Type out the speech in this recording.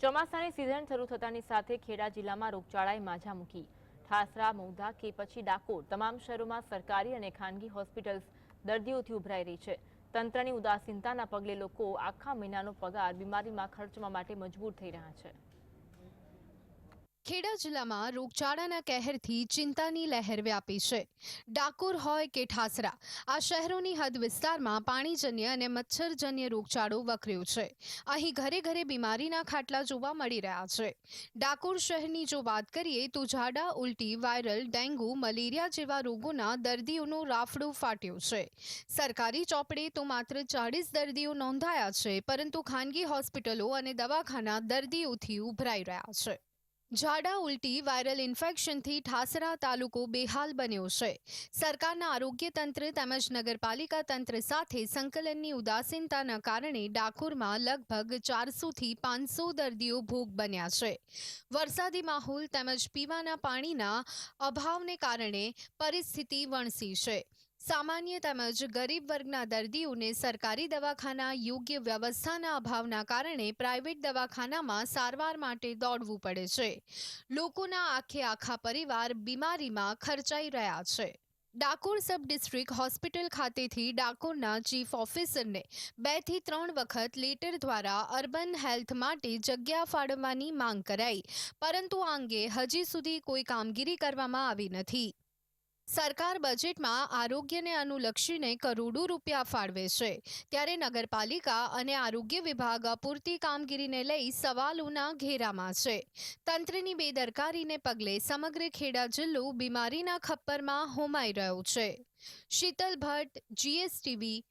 ચોમાસાની સિઝન શરૂ થતાની સાથે ખેડા જિલ્લામાં રોગચાળાએ માઝા મૂકી. ઠાસરા મૌધા કે પછી ડાકોર તમામ શહેરોમાં સરકારી અને ખાનગી હોસ્પિટલ્સ દર્દીઓથી ઉભરાઈ રહી છે. તંત્રની ઉદાસીનતાના પગલે લોકો આખા મહિનાનો પગાર, બીમારીમાં ખર્ચવા માટે મજબૂર થઈ રહ્યા છે. ખેડા જિલ્લામાં રોગચાળાના કહેરથી ચિંતાની લહેર વ્યાપી છે. ડાકોર હોય કે ઠાસરા, આ શહેરોની હદ વિસ્તારમાં પાણીજન્ય અને મચ્છરજન્ય રોગચાળો વકર્યો છે. અહીં ઘરે ઘરે બીમારીના ખાટલા જોવા મળી રહ્યા છે. ડાકોર શહેરની જો વાત કરીએ તો ઝાડા, ઉલટી, વાયરલ, ડેન્ગુ, મલેરિયા જેવા રોગોના દર્દીઓનો રાફડો ફાટ્યો છે. સરકારી ચોપડે તો માત્ર ચાળીસ દર્દીઓ નોંધાયા છે, પરંતુ ખાનગી હોસ્પિટલો અને દવાખાના દર્દીઓથી ઉભરાઈ રહ્યા છે. ઝાડા ઉલટી વાયરલ ઇન્ફેક્શનથી ઠાસરા તાલુકો બેહાલ બન્યો છે. સરકારના આરોગ્ય તંત્ર તેમજ નગરપાલિકા તંત્ર સાથે સંકલનની ઉદાસીનતાના કારણે ડાકોરમાં લગભગ ચારસોથી પાંચસો દર્દીઓ ભોગ બન્યા છે. વરસાદી માહોલ તેમજ પીવાના પાણીના અભાવને કારણે પરિસ્થિતિ વણસી છે. સામાન્ય તેમજ ગરીબ વર્ગના દર્દીઓને સરકારી દવાખાના યોગ્ય વ્યવસ્થાના અભાવના કારણે પ્રાઇવેટ દવાખાનામાં સારવાર માટે દોડવું પડે છે. લોકોના આખે આખા પરિવાર બીમારીમાં ખર્ચાઈ રહ્યા છે. ડાકોર સબ ડિસ્ટ્રિક્ટ હોસ્પિટલ ખાતેથી ડાકોરના ચીફ ઓફિસરને બેથી ત્રણ વખત લેટર દ્વારા અર્બન હેલ્થ માટે જગ્યા ફાળવવાની માંગ કરાઈ, પરંતુ આ અંગે હજી સુધી કોઈ કામગીરી કરવામાં આવી નથી. સરકાર બજેટમાં આરોગ્યને અનુલક્ષીને કરોડો રૂપિયા ફાળવે છે. ત્યારે નગરપાલિકા અને આરોગ્ય વિભાગ અપૂરતી કામગીરીને લઈ સવાલોના ઘેરામાં છે. તંત્રની બેદરકારીને પગલે સમગ્ર ખેડા જિલ્લો બીમારીના ખપ્પરમાં હોમાઈ રહ્યો છે. શીતલ ભટ્ટ, જીએસટીવી